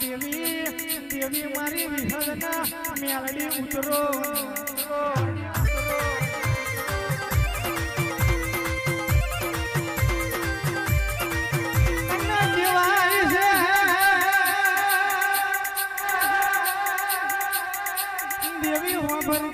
દેવી દેવી મારી વિહળના મેલડી ઉતરો. અને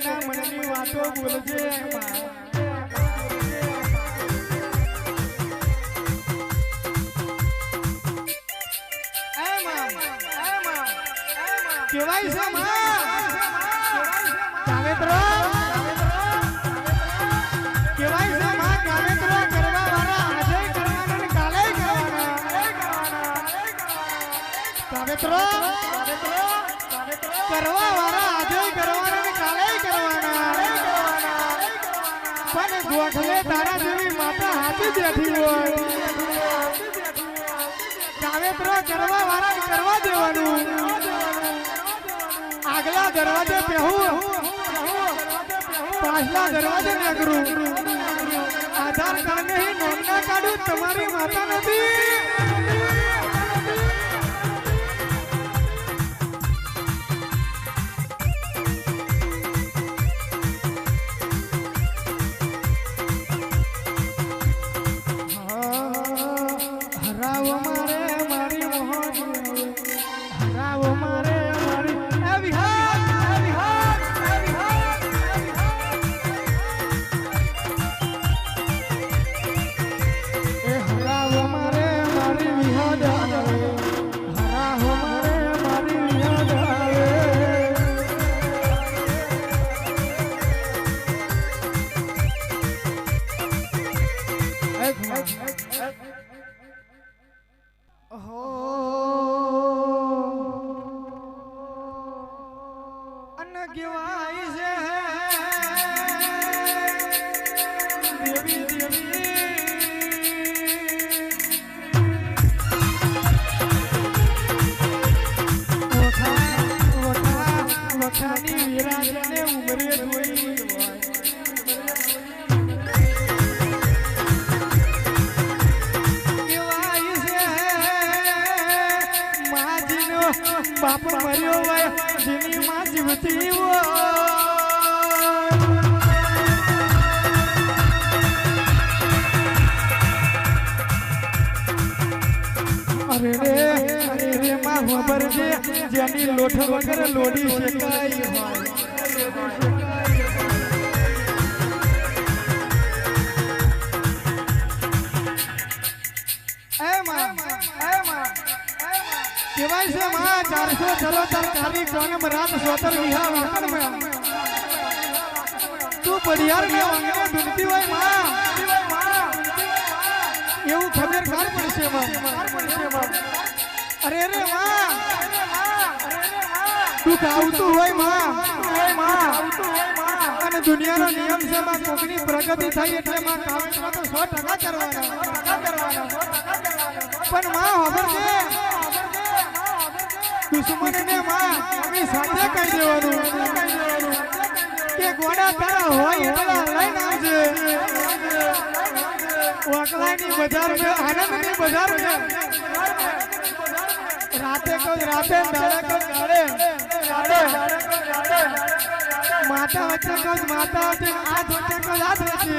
કોકના મનની વાતો બોલજે કરવા વાળા આજે કરવાના પણ ગોઠલે તારા જેવી માતા હાથી બેઠી હોય. કાવેત્રો કરવા વાળા કરવા દેવાનું. આગલા દરવાજે પહેવું પાછલા દરવાજે નગરું આધાર કાર્ડ નહીં, નોંધના કાઢું તમારી માતા નથી. અન કેવાય છે. દેવી દેવી ઓઠા ઓઠા માજીનો બાપ મર્યો હોય, જિંદગીમાં જીવતી હોય. અરે રે અરે રે, માં ખબર છે, જેની લોઠ વગર લોડી શેકાઈ હોય. ચારસો ચલો તર કાલી કોનમ રાત સોતર વિહા વાકણમાં તું બડિયાર ને વાંગને ડૂબતી હોયમાં એવું ખબર કાર પડશે અરે રે માં આવતું હોયમાં અને દુનિયાનો નિયમ છે માં કોકની પ્રગતિ થઈ એટલે માં તો 100% કરવાના કરવાના પણ માં દુશ્મનને માં અમે સાથે કહી દેવાનું. કે ગોડા તારા હોય એટલા લઈને આવજે. વાકલાની બજાર में આનંદની બજાર મે. રાતે કો રાતે દાડે કો દાડે દાડે. માતા વચ્ચે કો માતા વચ્ચે હાથ વચ્ચે કો હાથ વચ્ચે